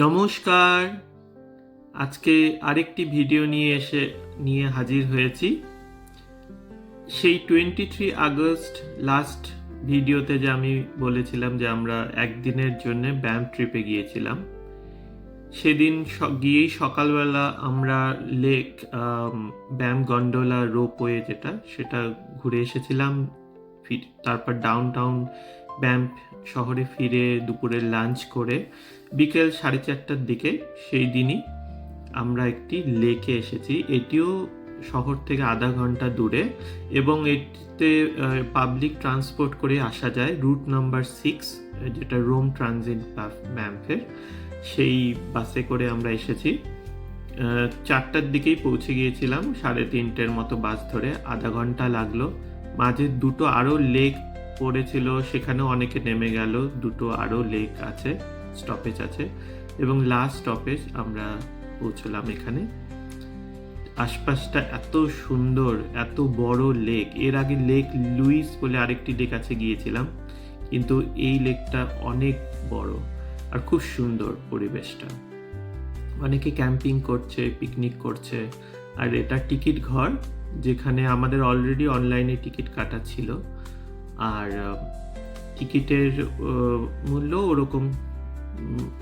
নমস্কার। আজকে আরেকটি ভিডিও নিয়ে এসে, নিয়ে হাজির হয়েছি। সেই টোয়েন্টি থ্রি আগস্ট লাস্ট ভিডিওতে যে আমি বলেছিলাম যে আমরা একদিনের জন্য ব্যায়াম ট্রিপে গিয়েছিলাম, সেদিন গিয়েই সকালবেলা আমরা লেক ব্যায়াম গন্ডোলা রোপওয়ে যেটা, সেটা ঘুরে এসেছিলাম। তারপর ডাউন টাউন ব্যায়াম শহরে ফিরে দুপুরে লাঞ্চ করে বিকেল সাড়ে চারটার দিকে সেই দিনই আমরা একটি লেকে এসেছি। এটিও শহর থেকে আধা ঘণ্টা দূরে এবং এটিতে পাবলিক ট্রান্সপোর্ট করে আসা যায় রুট নাম্বার সিক্স যেটা রোম ট্রানজিট ম্যাম্পের সেই বাসে করে আমরা এসেছি। চারটার দিকেই পৌঁছে গিয়েছিলাম, সাড়ে তিনটের মতো বাস ধরে। আধা ঘণ্টা লাগল। মাঝে দুটো আরও লেক পড়েছিল, সেখানেও অনেকে নেমে গেল। দুটো আরও লেক আছে স্টপেজ আছে এবং লাস্ট স্টপেজ আমরা পৌঁছলাম এখানে। আশপাশটা এত সুন্দর, এত বড় লেক এর আগে লেক লুইস বলে আরেকটি লেক আছে গিয়েছিলাম, কিন্তু এই লেকটা অনেক বড় আর খুব সুন্দর পরিবেশটা। অনেকে ক্যাম্পিং করছে পিকনিক করছে, আর এটা টিকিট ঘর, যেখানে আমাদের অলরেডি অনলাইনে টিকিট কাটা ছিল। আর টিকিটের মূল্য ওরকম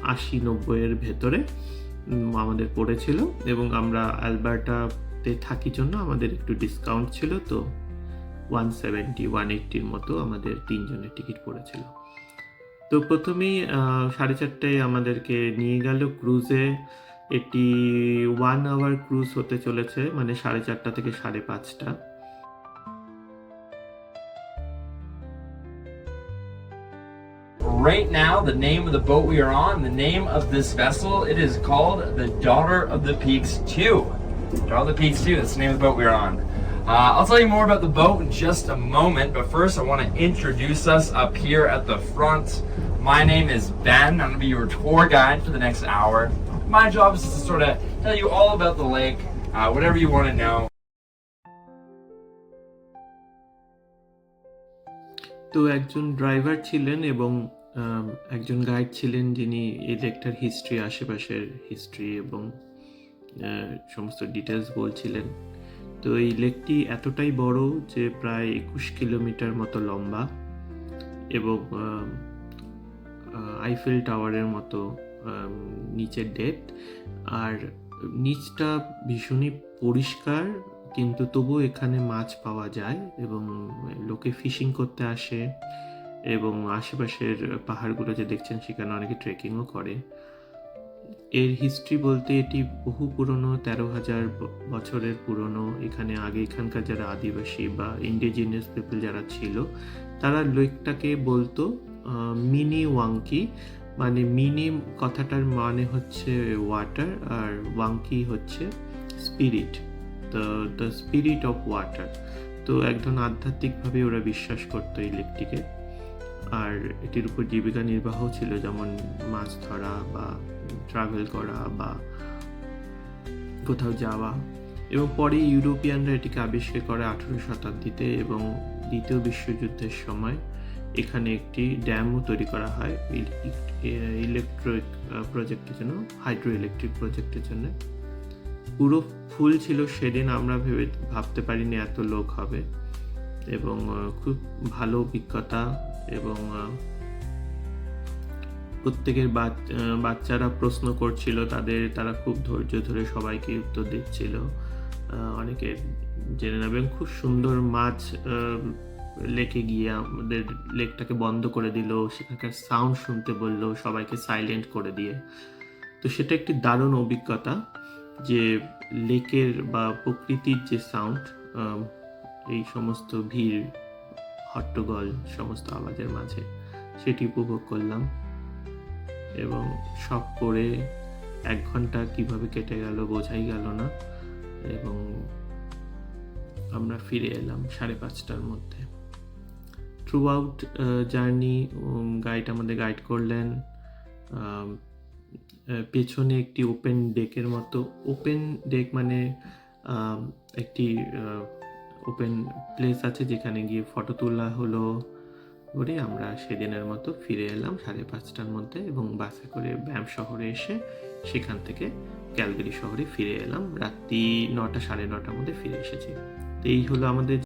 আশি নব্বইয়ের ভেতরে আমাদের পড়েছিল এবং আমরা অ্যালবার্টাতে থাকি জন্য আমাদের একটু ডিসকাউন্ট ছিল তো ওয়ান সেভেন্টি ওয়ান এইট্টির মতো আমাদের তিনজনের টিকিট পড়েছিল। তো প্রথমেই সাড়ে চারটায় আমাদেরকে নিয়ে গেল ক্রুজে এটি ওয়ান আওয়ার ক্রুজ হতে চলেছে মানে সাড়ে চারটা থেকে সাড়ে পাঁচটা। right now the name of the boat we are on, the name of this vessel, it is called the Daughter of the Peaks 2. Daughter of the Peaks 2, that's the name of the boat we are on. Uh, I'll tell you more about the boat in just a moment, but first I want to introduce us up here at the front. My name is Ben. I'm going to be your tour guide for the next hour. My job is to sort of tell you all about the lake, uh, whatever you want to know. তো একজন driver ছিলেন এবং আম, একজন guide ছিলেন যিনি এই লেকটার history আশেপাশের history এবং সমস্ত ডিটেলস বলছিলেন। তো এই লেকটি এতটাই বড় যে প্রায় একুশ কিলোমিটার মতো লম্বা এবং আইফেল টাওয়ারের মতো নিচের ডেপথ আর নিচটা ভীষণই পরিষ্কার, কিন্তু তবু এখানে মাছ পাওয়া যায় এবং লোকে ফিশিং করতে আসে। এবং আশেপাশের পাহাড়গুলো যে দেখছেন, সেখানে অনেকে ট্রেকিংও করে। এর হিস্ট্রি বলতে এটি বহু পুরনো, তেরো হাজার বছরের পুরনো। এখানে আগে এখানকার যারা আদিবাসী বা ইন্ডিজিনিয়াস পিপল যারা ছিল, তারা লেকটাকে বলতো মিনি ওয়াঙ্কি মানে মিনি কথাটার মানে হচ্ছে ওয়াটার আর ওয়াঙ্কি হচ্ছে spirit the the spirit of water তো একজন আধ্যাত্মিকভাবে ওরা বিশ্বাস করতো এই লেকটিকে। আর এটির উপর জীবিকা নির্বাহ ছিল, যেমন মাছ ধরা বা ট্রাভেল করা বা কোথাও যাওয়া। এবং পরে ইউরোপিয়ানরা এটিকে আবিষ্কার করে আঠেরো শতাব্দীতে এবং দ্বিতীয় বিশ্বযুদ্ধের সময় এখানে একটি ড্যামও তৈরি করা হয় ইলেকট্রিক প্রজেক্টের জন্য হাইড্রো ইলেকট্রিক প্রজেক্টের জন্য। পুরো ফুল ছিল সেদিন, আমরা ভেবে, ভাবতে পারিনি এত লোক হবে। এবং খুব ভালো অভিজ্ঞতা এবং প্রত্যেকের বাচ্চারা প্রশ্ন করছিল, তাদের, তারা খুব ধৈর্য ধরে সবাইকে উত্তর দিচ্ছিল। অনেকে জেনে নেবেন, খুব সুন্দর মাছ লেকে গিয়ে আমাদের লেকটাকে বন্ধ করে দিল, সেখানকার সাউন্ড শুনতে বলল, সবাইকে সাইলেন্ট করে দিয়ে। তো সেটা একটি দারুণ অভিজ্ঞতা যে লেকের বা প্রকৃতির যে সাউন্ড এই সমস্ত ভিড় হট্টগোল সমস্ত আওয়াজের মাঝে, সেটি উপভোগ করলাম এবং সব করে এক ঘণ্টা কীভাবে কেটে গেল বোঝাই গেল না এবং আমরা ফিরে এলাম সাড়ে পাঁচটার মধ্যে। থ্রু আউট জার্নি গাইড আমাদের গাইড করলেন। পেছনে একটি ওপেন ডেকের মতো ওপেন ডেক মানে একটি ওপেন প্লেস আছে যেখানে গিয়ে ফটো তোলা হলো। করে আমরা সেদিনের মতো ফিরে এলাম সাড়ে পাঁচটার মধ্যে এবং বাসে করে ব্যায়াম শহরে এসে সেখান থেকে ক্যালগারি শহরে ফিরে এলাম। রাত্রি নটা, সাড়ে নটার মধ্যে ফিরে এসেছি। তো এই হলো আমাদের